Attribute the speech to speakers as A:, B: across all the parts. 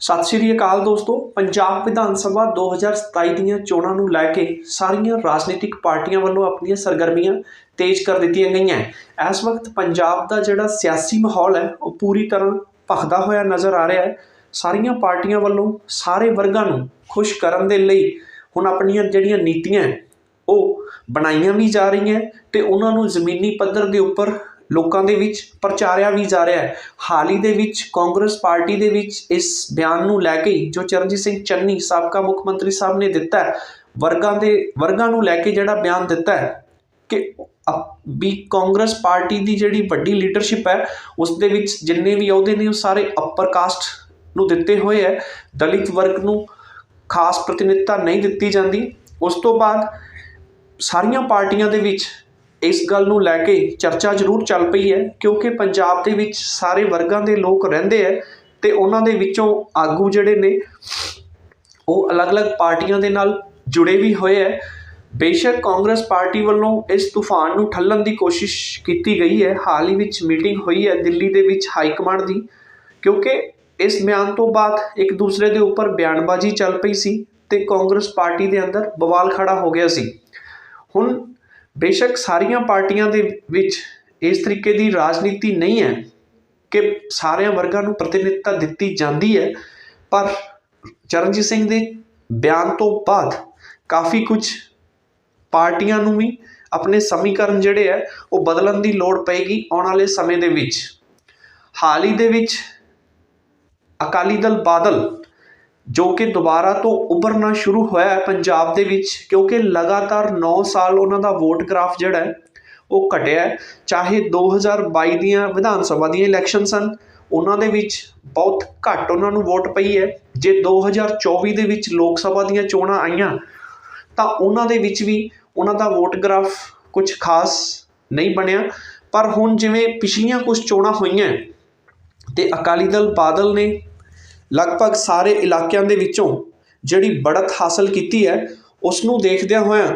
A: ਸਤਿ ਸ਼੍ਰੀ ਅਕਾਲ ਦੋਸਤੋ। ਪੰਜਾਬ ਵਿਧਾਨ ਸਭਾ 2027 ਦੀਆਂ ਚੋਣਾਂ ਨੂੰ ਲੈ ਕੇ ਸਾਰੀਆਂ ਰਾਜਨੀਤਿਕ ਪਾਰਟੀਆਂ ਵੱਲੋਂ ਆਪਣੀਆਂ ਸਰਗਰਮੀਆਂ ਤੇਜ਼ ਕਰ ਦਿੱਤੀਆਂ ਗਈਆਂ। ਇਸ ਵਕਤ ਪੰਜਾਬ ਦਾ ਜਿਹੜਾ ਸਿਆਸੀ ਮਾਹੌਲ ਹੈ, ਉਹ ਪੂਰੀ ਤਰ੍ਹਾਂ ਭਖਦਾ ਹੋਇਆ ਨਜ਼ਰ ਆ ਰਿਹਾ ਹੈ। ਸਾਰੀਆਂ ਪਾਰਟੀਆਂ ਵੱਲੋਂ ਸਾਰੇ ਵਰਗਾਂ ਨੂੰ ਖੁਸ਼ ਕਰਨ ਦੇ ਲਈ ਹੁਣ ਆਪਣੀਆਂ ਜਿਹੜੀਆਂ ਨੀਤੀਆਂ ਉਹ ਬਣਾਈਆਂ ਵੀ ਜਾ ਰਹੀਆਂ ਤੇ ਉਹਨਾਂ ਨੂੰ ਜ਼ਮੀਨੀ ਪੱਧਰ ਦੇ ਉੱਪਰ ਲੋਕਾਂ ਦੇ ਵਿੱਚ ਪ੍ਰਚਾਰਿਆ ਵੀ ਜਾ ਰਿਹਾ ਹੈ। ਹਾਲ ਹੀ ਦੇ ਵਿੱਚ ਕਾਂਗਰਸ ਪਾਰਟੀ ਦੇ ਵਿੱਚ ਇਸ ਬਿਆਨ ਨੂੰ ਲੈ ਕੇ ਜੋ ਚਰਨਜੀਤ ਸਿੰਘ ਚੰਨੀ ਸਾਬਕਾ ਮੁੱਖ ਮੰਤਰੀ ਸਾਹਿਬ ਨੇ ਦਿੱਤਾ ਵਰਗਾਂ ਦੇ, ਵਰਗਾਂ ਨੂੰ ਲੈ ਕੇ ਜਿਹੜਾ ਬਿਆਨ ਦਿੱਤਾ ਹੈ ਕਿ ਅਪ- ਵੀ ਕਾਂਗਰਸ ਪਾਰਟੀ ਦੀ ਜਿਹੜੀ ਵੱਡੀ ਲੀਡਰਸ਼ਿਪ ਹੈ, ਉਸ ਦੇ ਵਿੱਚ ਜਿੰਨੇ ਵੀ ਅਹੁਦੇ ਨੇ ਉਹ ਸਾਰੇ ਅਪਰ ਕਾਸਟ ਨੂੰ ਦਿੱਤੇ ਹੋਏ ਹੈ। ਦਲਿਤ ਵਰਗ ਨੂੰ ਖਾਸ ਪ੍ਰਤੀਨਿਧਤਾ ਨਹੀਂ ਦਿੱਤੀ ਜਾਂਦੀ। ਉਸ ਤੋਂ ਬਾਅਦ ਸਾਰੀਆਂ ਪਾਰਟੀਆਂ ਦੇ ਵਿੱਚ ਇਸ ਗੱਲ ਨੂੰ ਲੈ ਕੇ ਚਰਚਾ ਜ਼ਰੂਰ ਚੱਲ ਪਈ ਹੈ, ਕਿਉਂਕਿ ਪੰਜਾਬ ਦੇ ਵਿੱਚ ਸਾਰੇ ਵਰਗਾਂ ਦੇ ਲੋਕ ਰਹਿੰਦੇ ਹੈ ਤੇ ਉਹਨਾਂ ਦੇ ਵਿੱਚੋਂ ਆਗੂ ਜਿਹੜੇ ਨੇ, ਉਹ ਅਲੱਗ-ਅਲੱਗ ਪਾਰਟੀਆਂ ਦੇ ਨਾਲ ਜੁੜੇ ਵੀ ਹੋਏ ਹੈ। ਬੇਸ਼ੱਕ ਕਾਂਗਰਸ ਪਾਰਟੀ ਵੱਲੋਂ ਇਸ ਤੂਫਾਨ ਨੂੰ ਠੱਲਣ ਦੀ ਕੋਸ਼ਿਸ਼ ਕੀਤੀ ਗਈ ਹੈ। ਹਾਲ ਹੀ ਵਿੱਚ ਮੀਟਿੰਗ ਹੋਈ ਹੈ ਦਿੱਲੀ ਦੇ ਵਿੱਚ ਹਾਈ ਕਮਾਂਡ ਦੀ, ਕਿਉਂਕਿ ਇਸ ਬਿਆਨ ਤੋਂ ਬਾਅਦ ਇੱਕ ਦੂਸਰੇ ਦੇ ਉੱਪਰ ਬਿਆਨਬਾਜ਼ੀ ਚੱਲ ਪਈ ਸੀ ਤੇ ਕਾਂਗਰਸ ਪਾਰਟੀ ਦੇ ਅੰਦਰ ਬਵਾਲ ਖੜਾ ਹੋ ਗਿਆ ਸੀ। ਹੁਣ ਬੇਸ਼ੱਕ ਸਾਰੀਆਂ ਪਾਰਟੀਆਂ ਦੇ ਵਿੱਚ ਇਸ ਤਰੀਕੇ ਦੀ ਰਾਜਨੀਤੀ ਨਹੀਂ ਹੈ ਕਿ ਸਾਰਿਆਂ ਵਰਗਾਂ ਨੂੰ ਪ੍ਰਤੀਨਿਧਤਾ ਦਿੱਤੀ ਜਾਂਦੀ ਹੈ, ਪਰ ਚਰਨਜੀਤ ਸਿੰਘ ਦੇ ਬਿਆਨ ਤੋਂ ਬਾਅਦ ਕਾਫੀ ਕੁਝ ਪਾਰਟੀਆਂ ਨੂੰ ਵੀ ਆਪਣੇ ਸਮੀਕਰਨ ਜਿਹੜੇ ਹੈ, ਉਹ ਬਦਲਣ ਦੀ ਲੋੜ ਪਏਗੀ ਆਉਣ ਵਾਲੇ ਸਮੇਂ ਦੇ ਵਿੱਚ। ਹਾਲ ਹੀ ਦੇ ਵਿੱਚ ਅਕਾਲੀ ਦਲ ਬਾਦਲ ਜੋ ਕਿ ਦੁਬਾਰਾ ਤੋਂ ਉੱਭਰਨਾ ਸ਼ੁਰੂ ਹੋਇਆ ਹੈ ਪੰਜਾਬ ਦੇ ਵਿੱਚ, ਕਿਉਂਕਿ ਲਗਾਤਾਰ 9 ਸਾਲ ਉਹਨਾਂ ਦਾ ਵੋਟ ਗ੍ਰਾਫ ਜਿਹੜਾ ਹੈ, ਉਹ ਘਟਿਆ ਹੈ। ਚਾਹੇ 2022 ਦੀਆਂ ਵਿਧਾਨ ਸਭਾ ਦੀਆਂ ਇਲੈਕਸ਼ਨ ਸਨ ਉਹਨਾਂ ਦੇ ਵਿੱਚ ਬਹੁਤ ਘੱਟ ਉਹਨਾਂ ਨੂੰ ਵੋਟ ਪਈ ਹੈ। ਜੇ 2024 ਦੇ ਵਿੱਚ ਲੋਕ ਸਭਾ ਦੀਆਂ ਚੋਣਾਂ ਆਈਆਂ, ਤਾਂ ਉਹਨਾਂ ਦੇ ਵਿੱਚ ਵੀ ਉਹਨਾਂ ਦਾ ਵੋਟ ਗ੍ਰਾਫ ਕੁਝ ਖਾਸ ਨਹੀਂ ਬਣਿਆ। ਪਰ ਹੁਣ ਜਿਵੇਂ ਪਿਛਲੀਆਂ ਕੁਝ ਚੋਣਾਂ ਹੋਈਆਂ, ਤੇ ਅਕਾਲੀ ਦਲ ਬਾਦਲ ਨੇ ਲਗਭਗ ਸਾਰੇ ਇਲਾਕਿਆਂ ਦੇ ਵਿੱਚੋਂ ਜਿਹੜੀ ਬੜਤ ਹਾਸਲ ਕੀਤੀ ਹੈ ਉਸ ਨੂੰ ਦੇਖਦਿਆਂ ਹੋਇਆਂ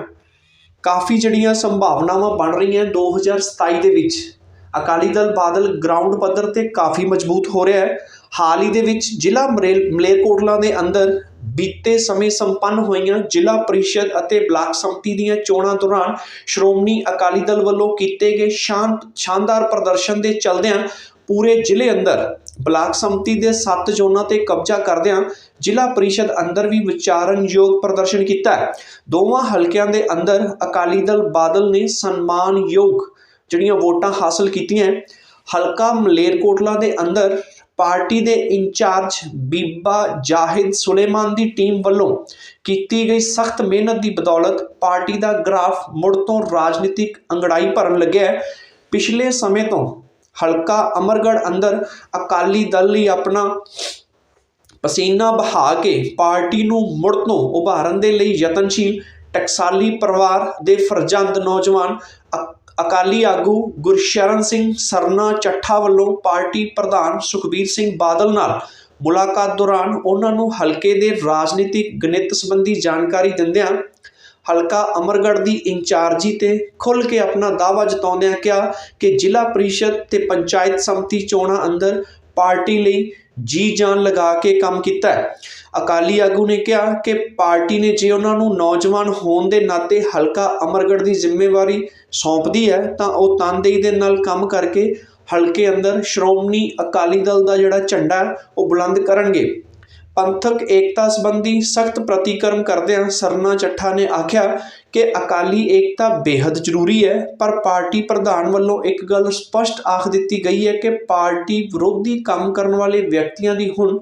A: ਕਾਫੀ ਜਿਹੜੀਆਂ ਸੰਭਾਵਨਾਵਾਂ ਬਣ ਰਹੀਆਂ 2027 ਦੇ ਵਿੱਚ। ਅਕਾਲੀ ਦਲ ਬਾਦਲ ਗਰਾਊਂਡ ਪੱਧਰ ਤੇ ਕਾਫੀ ਮਜ਼ਬੂਤ ਹੋ ਰਿਹਾ ਹੈ। ਹਾਲ ਹੀ ਦੇ ਵਿੱਚ ਜ਼ਿਲ੍ਹਾ ਮਰੇਲ- ਮਲੇਰਕੋਟਲਾ ਦੇ ਅੰਦਰ ਬੀਤੇ ਸਮੇਂ ਸੰਪੰਨ ਹੋਈਆਂ ਜ਼ਿਲ੍ਹਾ ਪ੍ਰੀਸ਼ਦ ਅਤੇ ਬਲਾਕ ਸੰਮਤੀ ਦੀਆਂ ਚੋਣਾਂ ਦੌਰਾਨ ਸ਼੍ਰੋਮਣੀ ਅਕਾਲੀ ਦਲ ਵੱਲੋਂ ਕੀਤੇ ਗਏ ਸ਼ਾਂਤ ਸ਼ਾਨਦਾਰ ਪ੍ਰਦਰਸ਼ਨ ਦੇ ਚਲਦਿਆਂ ਪੂਰੇ ਜ਼ਿਲ੍ਹੇ ਅੰਦਰ ਬਲਾਕ ਸੰਮਤੀ ਦੇ 7 ਜ਼ੋਨਾਂ ਤੇ ਕਬਜ਼ਾ ਕਰਦਿਆਂ ਜ਼ਿਲ੍ਹਾ ਪ੍ਰੀਸ਼ਦ ਅੰਦਰ ਵੀ ਵਿਚਾਰਨਯੋਗ ਪ੍ਰਦਰਸ਼ਨ ਕੀਤਾ ਹੈ। ਦੋਵਾਂ ਹਲਕਿਆਂ ਦੇ ਅੰਦਰ ਅਕਾਲੀ ਦਲ ਬਾਦਲ ਨੇ ਸਨਮਾਨਯੋਗ ਜਿਹੜੀਆਂ ਵੋਟਾਂ ਹਾਸਲ ਕੀਤੀਆਂ ਹਲਕਾ ਮਲੇਰਕੋਟਲਾ ਦੇ ਅੰਦਰ ਪਾਰਟੀ ਦੇ ਇੰਚਾਰਜ ਬੀਬਾ ਜਾਹਿਦ ਸੁਲੇਮਾਨ ਦੀ ਟੀਮ ਵੱਲੋਂ ਕੀਤੀ ਗਈ ਸਖਤ ਮਿਹਨਤ ਦੀ ਬਦੌਲਤ ਪਾਰਟੀ ਦਾ ਗ੍ਰਾਫ ਮੁੜ ਤੋਂ ਰਾਜਨੀਤਿਕ ਅੰਗੜਾਈ ਭਰਨ ਲੱਗਿਆ ਹੈ। ਪਿਛਲੇ ਸਮੇਂ ਤੋਂ ਹਲਕਾ ਅਮਰਗੜ੍ਹ ਅੰਦਰ ਅਕਾਲੀ ਦਲ ਲਈ ਆਪਣਾ ਪਸੀਨਾ ਬਹਾ ਕੇ ਪਾਰਟੀ ਨੂੰ ਮੁੜ ਤੋਂ ਉਭਾਰਨ ਦੇ ਲਈ ਯਤਨਸ਼ੀਲ ਟਕਸਾਲੀ ਪਰਿਵਾਰ ਦੇ ਫਰਜ਼ੰਦ ਨੌਜਵਾਨ ਅ- ਅਕਾਲੀ ਆਗੂ ਗੁਰਸ਼ਰਨ ਸਿੰਘ ਸਰਨਾ ਚੱਠਾ ਵੱਲੋਂ ਪਾਰਟੀ ਪ੍ਰਧਾਨ ਸੁਖਬੀਰ ਸਿੰਘ ਬਾਦਲ ਨਾਲ ਮੁਲਾਕਾਤ ਦੌਰਾਨ ਉਹਨਾਂ ਨੂੰ ਹਲਕੇ ਦੇ ਰਾਜਨੀਤਿਕ ਗਣਿਤ ਸੰਬੰਧੀ ਜਾਣਕਾਰੀ ਦਿੰਦਿਆਂ ਹਲਕਾ ਅਮਰਗੜ੍ਹ ਦੀ ਇੰਚਾਰਜੀ ਤੇ ਖੁੱਲ੍ਹ ਕੇ ਆਪਣਾ ਦਾਅਵਾ ਜਤਾਉਂਦਿਆਂ ਕਿਹਾ ਕਿ ਜ਼ਿਲ੍ਹਾ ਪ੍ਰੀਸ਼ਦ ਤੇ ਪੰਚਾਇਤ ਸਮਤੀ ਚੋਣਾਂ ਅੰਦਰ ਪਾਰਟੀ ਲਈ ਜੀ ਜਾਨ ਲਗਾ ਕੇ ਕੰਮ ਕੀਤਾ ਹੈ। ਅਕਾਲੀ ਆਗੂ ਨੇ ਕਿਹਾ ਕਿ ਪਾਰਟੀ ਨੇ ਜੇ ਉਹਨਾਂ ਨੂੰ ਨੌਜਵਾਨ ਹੋਣ ਦੇ ਨਾਤੇ ਹਲਕਾ ਅਮਰਗੜ੍ਹ ਦੀ ਜ਼ਿੰਮੇਵਾਰੀ ਸੌਂਪਦੀ ਹੈ, ਤਾਂ ਉਹ ਤਨਦੇਹੀ ਦੇ ਨਾਲ ਕੰਮ ਕਰਕੇ ਹਲਕੇ ਅੰਦਰ ਸ਼੍ਰੋਮਣੀ ਅਕਾਲੀ ਦਲ ਦਾ ਜਿਹੜਾ ਝੰਡਾ ਉਹ ਬੁਲੰਦ ਕਰਨਗੇ। ਪੰਥਕ ਏਕਤਾ ਸੰਬੰਧੀ ਸਖਤ ਪ੍ਰਤੀਕਰਮ ਕਰਦਿਆਂ ਸਰਨਾ ਚੱਠਾ ਨੇ ਆਖਿਆ ਕਿ ਅਕਾਲੀ ਏਕਤਾ ਬੇहद ਜ਼ਰੂਰੀ ਹੈ, ਪਰ ਪਾਰਟੀ ਪ੍ਰਧਾਨ ਵੱਲੋਂ ਇੱਕ ਗੱਲ ਸਪਸ਼ਟ ਆਖ ਦਿੱਤੀ ਗਈ ਹੈ ਕਿ ਪਾਰਟੀ ਵਿਰੋਧੀ ਕੰਮ ਕਰਨ ਵਾਲੇ ਵਿਅਕਤੀਆਂ ਦੀ ਹੁਣ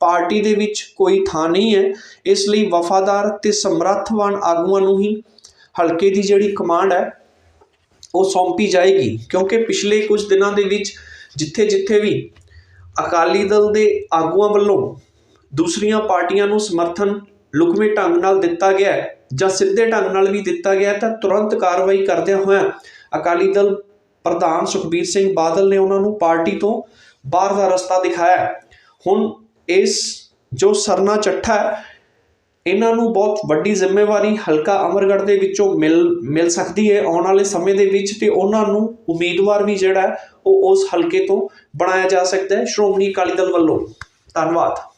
A: ਪਾਰਟੀ ਦੇ ਵਿੱਚ ਕੋਈ ਥਾਂ ਨਹੀਂ ਹੈ। ਇਸ ਲਈ ਵਫਾਦਾਰ ਤੇ ਸਮਰੱਥਵਾਨ ਆਗੂਆਂ ਨੂੰ ਹੀ ਹਲਕੇ ਦੀ ਜਿਹੜੀ ਕਮਾਂਡ ਹੈ, ਉਹ ਸੌਂਪੀ ਜਾਏਗੀ। ਕਿਉਂਕਿ ਪਿਛਲੇ ਕੁਝ ਦਿਨਾਂ ਦੇ ਵਿੱਚ ਜਿੱਥੇ-ਜਿੱਥੇ ਵੀ ਅਕਾਲੀ ਦਲ ਦੇ ਆਗੂਆਂ ਵੱਲੋਂ ਦੂਸਰੀਆਂ ਪਾਰਟੀਆਂ ਨੂੰ ਸਮਰਥਨ ਲੁਕਵੇਂ ਢੰਗ ਨਾਲ ਦਿੱਤਾ ਗਿਆ ਜਾਂ ਸਿੱਧੇ ਢੰਗ ਨਾਲ ਵੀ ਦਿੱਤਾ ਗਿਆ ਤਾਂ ਤੁਰੰਤ ਕਾਰਵਾਈ ਕਰਦਿਆਂ ਹੋਇਆਂ ਅਕਾਲੀ ਦਲ ਪ੍ਰਧਾਨ ਸੁਖਬੀਰ ਸਿੰਘ ਬਾਦਲ ਨੇ ਉਹਨਾਂ ਨੂੰ ਪਾਰਟੀ ਤੋਂ ਬਾਹਰ ਦਾ ਰਸਤਾ ਦਿਖਾਇਆ ਹੁਣ ਇਸ ਜੋ ਸਰਨਾ ਚੱਠਾ ਇਹਨਾਂ ਨੂੰ ਬਹੁਤ ਵੱਡੀ ਜ਼ਿੰਮੇਵਾਰੀ ਹਲਕਾ ਅਮਰਗੜ੍ਹ ਦੇ ਵਿੱਚੋਂ ਮਿਲ ਮਿਲ ਸਕਦੀ ਹੈ। ਆਉਣ ਵਾਲੇ ਸਮੇਂ ਦੇ ਵਿੱਚ ਤੇ ਉਹਨਾਂ ਨੂੰ ਉਮੀਦਵਾਰ ਵੀ ਜਿਹੜਾ ਉਹ ਉਸ ਹਲਕੇ ਤੋਂ ਬਣਾਇਆ ਜਾ ਸਕਦਾ ਹੈ। ਸ਼੍ਰੋਮਣੀ ਅਕਾਲੀ ਦਲ ਵੱਲੋਂ। ਧੰਨਵਾਦ।